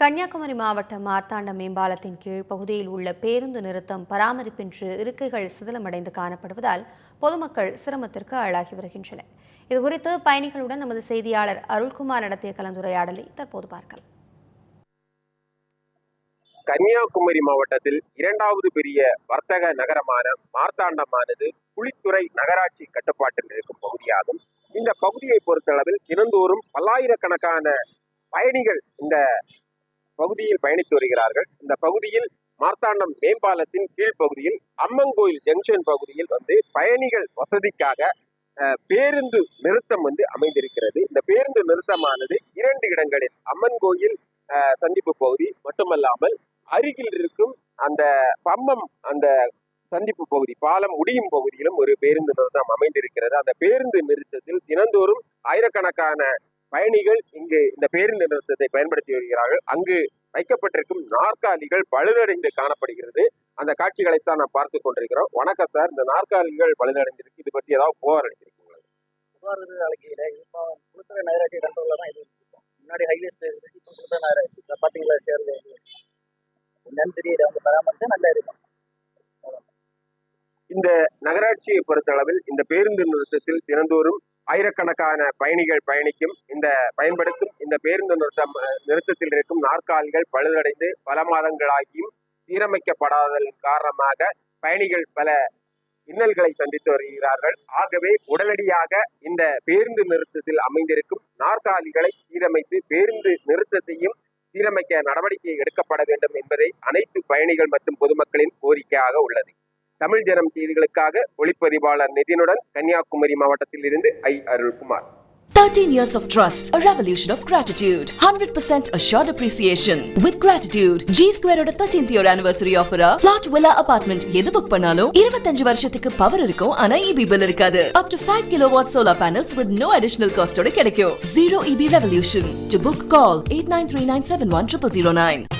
கன்னியாகுமரி மாவட்டம் மார்த்தாண்டம் மேம்பாலத்தின் கீழ் பகுதியில் உள்ள பேருந்து நிறுத்தம் பராமரிப்பின்றி இருக்கைகள் சிதிலமடைந்து காணப்படுவதால் பொதுமக்கள் சிரமத்திற்கு ஆளாகி வருகின்றனர். இதுகுறித்து பயணிகளுடன் நமது செய்தியாளர் அருள்குமார் நடத்திய கலந்துரையாடலை தற்போது பார்க்கலாம். கன்னியாகுமரி மாவட்டத்தில் இரண்டாவது பெரிய வர்த்தக நகரமான மார்த்தாண்டமானது குளித்துறை நகராட்சி கட்டுப்பாட்டில் இருக்கும் பகுதியாகும். இந்த பகுதியை பொறுத்தளவில் தினந்தோறும் பல்லாயிரக்கணக்கான பயணிகள் இந்த பகுதியில் பயணித்து வருகிறார்கள். இந்த பகுதியில் மார்த்தாண்டம் மேம்பாலத்தின் கீழ்ப்பகுதியில் அம்மங்கோயில் ஜங்ஷன் பகுதியில் வந்து பயணிகள் வசதிக்காக அஹ், பேருந்து நிறுத்தம் வந்து அமைந்திருக்கிறது. இந்த பேருந்து நிறுத்தமானது இரண்டு இடங்களில் அம்மன் கோயில் அஹ், சந்திப்பு பகுதி மட்டுமல்லாமல் அருகில் இருக்கும் அந்த பம்மம் அந்த சந்திப்பு பகுதி பாலம் முடியும் பகுதியிலும் ஒரு பேருந்து நிறுத்தம் அமைந்திருக்கிறது. அந்த பேருந்து நிறுத்தத்தில் தினந்தோறும் ஆயிரக்கணக்கான பயணிகள் இங்கு இந்த பேருந்து நிறுத்தத்தை பயன்படுத்தி வருகிறார்கள். அங்கு வைக்கப்பட்டிருக்கும் நாற்காலிகள் பழுதடைந்து காணப்படுகிறது. அந்த காட்சிகளைத்தான் நாம் பார்த்து கொண்டிருக்கிறோம். வணக்கம் சார். இந்த நாற்காலிகள் பழுதடைந்திருக்கு. இது பற்றி ஏதாவது புகார் அளிச்சிருக்கீங்களா புகார் அழைக்கையில் இப்போ குளுத்துறை நகராட்சி கண்ட்ரோலில் தான் இது முன்னாடி ஹைவேஸ்ட் இருந்துச்சு இப்போ குளுத்துறை நகராட்சி பார்த்தீங்களா சேர்ந்து என்னன்னு தெரியல. அவங்க பராமரிச்சா நல்லா இருக்கும். இந்த நகராட்சியை பொறுத்தளவில் இந்த பேருந்து நிறுத்தத்தில் தினந்தோறும் ஆயிரக்கணக்கான பயணிகள் பயணிக்கும் இந்த பயன்படுத்தும் இந்த பேருந்து நிறுத்தம் அஹ், நிறுத்தத்தில் இருக்கும் நாற்காலிகள் பழுதடைந்து பல மாதங்களாகியும் சீரமைக்கப்படாததன் காரணமாக பயணிகள் பல இன்னல்களை சந்தித்து வருகிறார்கள். ஆகவே உடனடியாக இந்த பேருந்து நிறுத்தத்தில் அமைந்திருக்கும் நாற்காலிகளை சீரமைத்து பேருந்து நிறுத்தத்தையும் சீரமைக்க நடவடிக்கை எடுக்கப்பட வேண்டும் என்பதை அனைத்து பயணிகள் மற்றும் பொதுமக்களின் கோரிக்கையாக உள்ளது. தமிழ் ஜனம் செய்திகளுக்காக ஒளிப்பதிவாளர் நிதினுடன் கன்னியாகுமரி மாவட்டத்தில் இருந்து ஐ Arulkumar 13 years of trust, a revolution of gratitude. 100% assured appreciation. With gratitude, G Square ஓட 13th year anniversary offer a plot villa apartment எது புக் பண்ணாலும் 25 வருஷத்துக்கு பவர் இருக்கும் ஆனா EB bill இருக்காது. Up to 5 kilowatt solar panels with no additional cost ஓட கிடைக்கும். Zero EB revolution. To book call 8939710009.